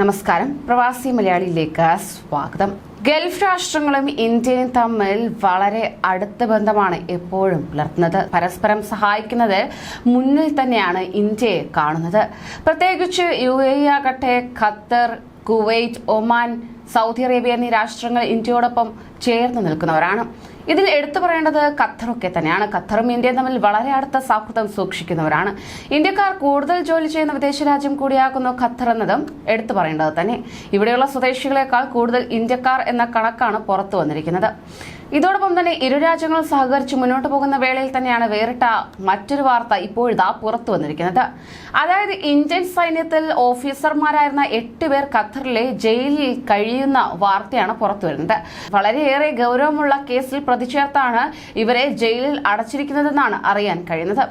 നമസ്കാരം. പ്രവാസി മലയാളിയിലേക്ക് സ്വാഗതം. ഗൾഫ് രാഷ്ട്രങ്ങളും ഇന്ത്യയും തമ്മിൽ വളരെ അടുത്ത ബന്ധമാണ് എപ്പോഴും പുലർത്തുന്നത്. പരസ്പരം സഹായിക്കുന്നത് മുന്നിൽ തന്നെയാണ് ഇന്ത്യയെ കാണുന്നത്. പ്രത്യേകിച്ച് യു എ ആകട്ടെ Qatar Kuwait Oman Saudi Arabia എന്നീ രാഷ്ട്രങ്ങൾ ഇന്ത്യയോടൊപ്പം ചേർന്ന് നിൽക്കുന്നവരാണ്. ഇതിൽ എടുത്തു പറയേണ്ടത് ഖത്തറൊക്കെ തന്നെയാണ്. ഖത്തറും ഇന്ത്യയും തമ്മിൽ വളരെ അടുത്ത സൗഹൃദം സൂക്ഷിക്കുന്നവരാണ്. ഇന്ത്യക്കാർ കൂടുതൽ ജോലി ചെയ്യുന്ന വിദേശ രാജ്യം കൂടിയാക്കുന്നു ഖത്തർ എന്നതും എടുത്തു പറയേണ്ടത് തന്നെ. ഇവിടെയുള്ള സ്വദേശികളെക്കാൾ കൂടുതൽ ഇന്ത്യക്കാർ എന്ന കണക്കാണ് പുറത്തു വന്നിരിക്കുന്നത്. ഇതോടൊപ്പം തന്നെ ഇരു രാജ്യങ്ങളും സഹകരിച്ച് മുന്നോട്ട് പോകുന്ന വേളയിൽ തന്നെയാണ് വേറിട്ട മറ്റൊരു വാർത്ത ഇപ്പോഴിതാ പുറത്തു വന്നിരിക്കുന്നത്. അതായത് ഇന്ത്യൻ സൈന്യത്തിൽ ഓഫീസർമാരായിരുന്ന എട്ട് പേർ ഖത്തറിലെ ജയിലിൽ കഴിയുന്ന വാർത്തയാണ് പുറത്തു വരുന്നത്. വളരെയേറെ ഗൗരവമുള്ള കേസിൽ പ്രതിചേർത്താണ് ഇവരെ ജയിലിൽ അടച്ചിരിക്കുന്നതെന്നാണ് അറിയാൻ കഴിയുന്നത്.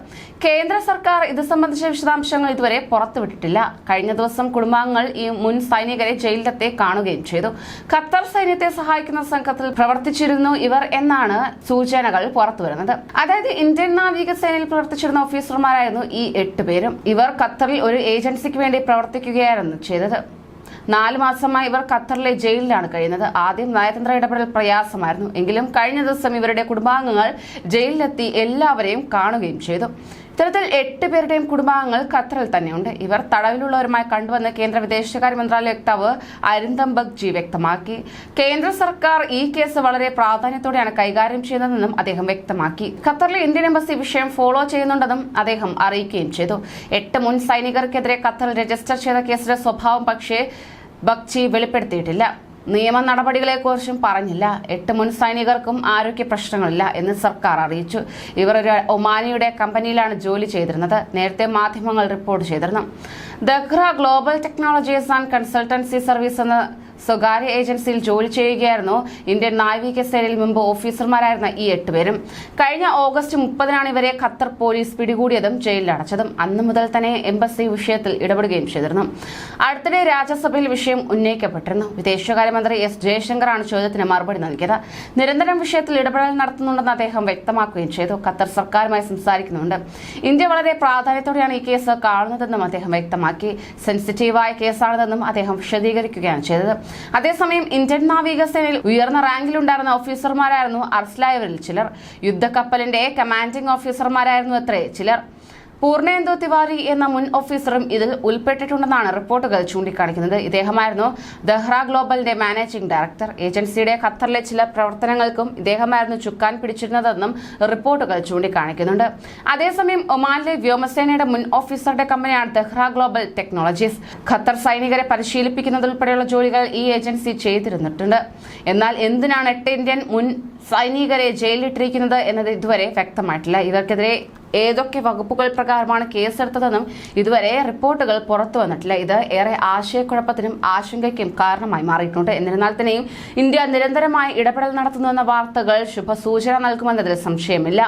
കേന്ദ്ര സർക്കാർ ഇത് സംബന്ധിച്ച വിശദാംശങ്ങൾ ഇതുവരെ പുറത്തുവിട്ടിട്ടില്ല കഴിഞ്ഞ ദിവസം കുടുംബാംഗങ്ങൾ ഈ മുൻ സൈനികരെ ജയിലിലെത്തി കാണുകയും ചെയ്തു. ഖത്തർ സൈന്യത്തെ സഹായിക്കുന്ന സംഘത്തിൽ പ്രവർത്തിച്ചിരുന്നു ഇവർ എന്നാണ് സൂചനകൾ പുറത്തു വരുന്നത്. അതായത് ഇന്ത്യൻ നാവികസേനയിൽ പ്രവർത്തിച്ചിരുന്ന ഓഫീസർമാരായിരുന്നു ഈ എട്ട് പേരും. ഇവർ ഖത്തറിൽ ഒരു ഏജൻസിക്ക് വേണ്ടി പ്രവർത്തിക്കുകയായിരുന്നു ചെയ്തത്. നാല് മാസമായി ഇവർ ഖത്തറിലെ ജയിലിലാണ് കഴിയുന്നത്. ആദ്യം നയതന്ത്ര ഇടപെടൽ പ്രയാസമായിരുന്നു. എങ്കിലും കഴിഞ്ഞ ദിവസം ഇവരുടെ കുടുംബാംഗങ്ങൾ ജയിലിലെത്തി എല്ലാവരെയും കാണുകയും ചെയ്തു. ഇത്തരത്തിൽ എട്ട് പേരുടെയും കുടുംബാംഗങ്ങൾ ഖത്തറിൽ തന്നെയുണ്ട്. ഇവർ തടവിലുള്ളവരുമായി കണ്ടുവന്ന് കേന്ദ്ര വിദേശകാര്യ മന്ത്രാലയ വക്താവ് അരിന്ദം ബഗ്ജി വ്യക്തമാക്കി. കേന്ദ്ര സർക്കാർ ഈ കേസ് വളരെ പ്രാധാന്യത്തോടെയാണ് കൈകാര്യം ചെയ്യുന്നതെന്നും അദ്ദേഹം വ്യക്തമാക്കി. ഖത്തറിലെ ഇന്ത്യൻ എംബസി വിഷയം ഫോളോ ചെയ്യുന്നുണ്ടെന്നും അദ്ദേഹം അറിയിക്കുകയും ചെയ്തു. എട്ട് മുൻ സൈനികർക്കെതിരെ ഖത്തറിൽ രജിസ്റ്റർ ചെയ്ത കേസിന്റെ സ്വഭാവം പക്ഷേ ബഗ്ജി വെളിപ്പെടുത്തിയിട്ടില്ല. നിയമ നടപടികളെക്കുറിച്ചും പറഞ്ഞില്ല. എട്ട് മുൻ സൈനികർക്കും ആരോഗ്യ പ്രശ്നങ്ങളില്ല എന്ന് സർക്കാർ അറിയിച്ചു. ഇവർ ഒരു ഒമാനിയുടെ കമ്പനിയിലാണ് ജോലി ചെയ്തിരുന്നത്. നേരത്തെ മാധ്യമങ്ങൾ റിപ്പോർട്ട് ചെയ്തിരുന്നു. Dagra global technologies and consultancy service എന്ന സ്വകാര്യ ഏജൻസിയിൽ ജോലി ചെയ്യുകയായിരുന്നു. ഇന്ത്യൻ നാവിക സേനയിൽ മുമ്പ് ഓഫീസർമാരായിരുന്ന ഈ എട്ടുപേരും കഴിഞ്ഞ ഓഗസ്റ്റ് മുപ്പതിനാണ് ഇവരെ ഖത്തർ പോലീസ് പിടികൂടിയതും ജയിലിലടച്ചതും. അന്നു മുതൽ തന്നെ എംബസി വിഷയത്തിൽ ഇടപെടുകയും ചെയ്തിരുന്നു. അടുത്തിടെ രാജ്യസഭയിൽ വിഷയം ഉന്നയിക്കപ്പെട്ടിരുന്നു. വിദേശകാര്യമന്ത്രി എസ് ജയശങ്കറാണ് ചോദ്യത്തിന് മറുപടി നൽകിയത്. നിരന്തരം വിഷയത്തിൽ ഇടപെടൽ നടത്തുന്നുണ്ടെന്ന് അദ്ദേഹം വ്യക്തമാക്കുകയും ചെയ്തു. ഖത്തർ സർക്കാരുമായി സംസാരിക്കുന്നുണ്ട്. ഇന്ത്യ വളരെ പ്രാധാന്യത്തോടെയാണ് ഈ കേസ് കാണുന്നതെന്നും അദ്ദേഹം വ്യക്തമാക്കി. സെൻസിറ്റീവായ കേസാണിതെന്നും അദ്ദേഹം വിശദീകരിക്കുകയാണ് ചെയ്തത്. അതേസമയം ഇന്ത്യൻ നാവികസേനയിൽ ഉയർന്ന റാങ്കിലുണ്ടായിരുന്ന ഓഫീസർമാരായിരുന്നു അറസ്റ്റിലായവരിൽ ചിലർ. യുദ്ധക്കപ്പലിന്റെ കമാൻഡിംഗ് ഓഫീസർമാരായിരുന്നു അത്രേ ചിലർ. പൂർണേന്ദു തിവാരി എന്ന മുൻ ഓഫീസറും ഇതിൽ ഉൾപ്പെട്ടിട്ടുണ്ടെന്നാണ് റിപ്പോർട്ടുകൾ ചൂണ്ടിക്കാണിക്കുന്നത്. ഇദ്ദേഹമായിരുന്നു ദഹ്റ ഗ്ലോബലിന്റെ മാനേജിംഗ് ഡയറക്ടർ. ഏജൻസിയുടെ ഖത്തറിലെ ചില പ്രവർത്തനങ്ങൾക്കും ഇദ്ദേഹമായിരുന്നു ചുക്കാൻ പിടിച്ചിരുന്നതെന്നും റിപ്പോർട്ടുകൾ ചൂണ്ടിക്കാണിക്കുന്നുണ്ട്. അതേസമയം ഒമാനിലെ വ്യോമസേനയുടെ മുൻ ഓഫീസറുടെ കമ്പനിയാണ് ദഹ്റ ഗ്ലോബൽ ടെക്നോളജീസ്. ഖത്തർ സൈനികരെ പരിശീലിപ്പിക്കുന്നതുൾപ്പെടെയുള്ള ജോലികൾ ഈ ഏജൻസി ചെയ്തിരുന്നിട്ടുണ്ട്. എന്നാൽ എന്തിനാണ് എട്ട് ഇന്ത്യൻ മുൻ സൈനികരെ ജയിലിലിട്ടിരിക്കുന്നത് എന്നത് ഇതുവരെ വ്യക്തമായിട്ടില്ല. ഇവർക്കെതിരെ ഏതൊക്കെ വകുപ്പുകൾ പ്രകാരമാണ് കേസെടുത്തതെന്നും ഇതുവരെ റിപ്പോർട്ടുകൾ പുറത്തു വന്നിട്ടില്ല. ഇത് ഏറെ ആശയക്കുഴപ്പത്തിനും ആശങ്കയ്ക്കും കാരണമായി മാറിയിട്ടുണ്ട്. എന്നിരുന്നാൽ തന്നെയും ഇന്ത്യ നിരന്തരമായി ഇടപെടൽ നടത്തുന്നുവെന്ന വാർത്തകൾ ശുഭസൂചന നൽകുമെന്നതിൽ സംശയമില്ല.